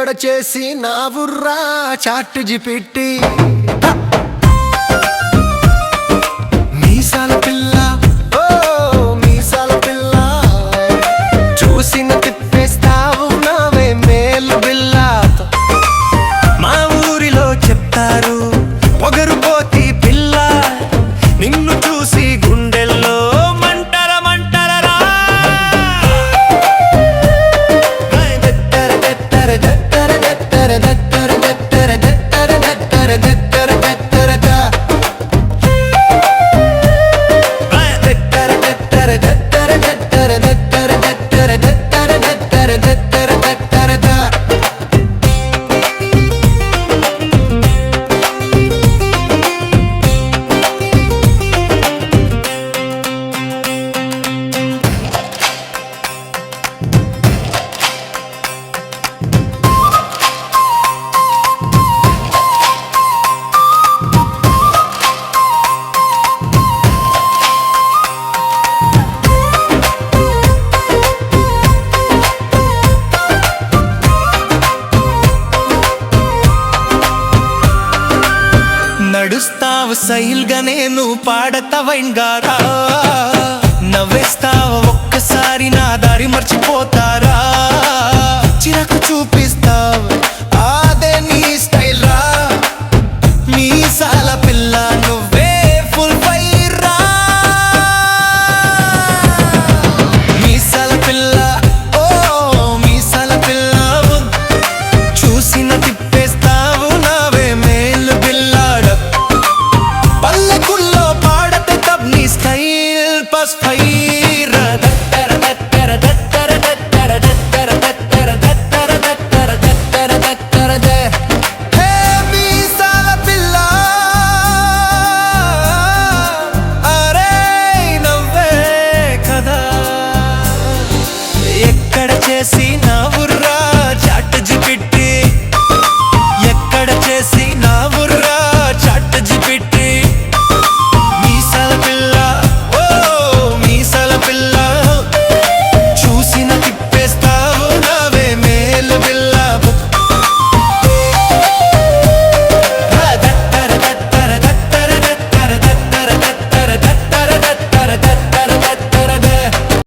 ఎక్కడ చేసి నా బుర్రా చాటు జిపిట్టి నడుస్తావు సైల్గా నేను పాడతావైంగారా నవ్వేస్తావు ఒక్కసారి నా దారి మర్చిపోతారా? చిరకు చూపిస్తావు అదే నీ స్టైల్ రా. మీసాల పిల్ల నువ్వే ఫుల్ ఫైర్ రా. మీసాల పిల్ల ఓ మీసాల పిల్ల. చూసిన తిప్ప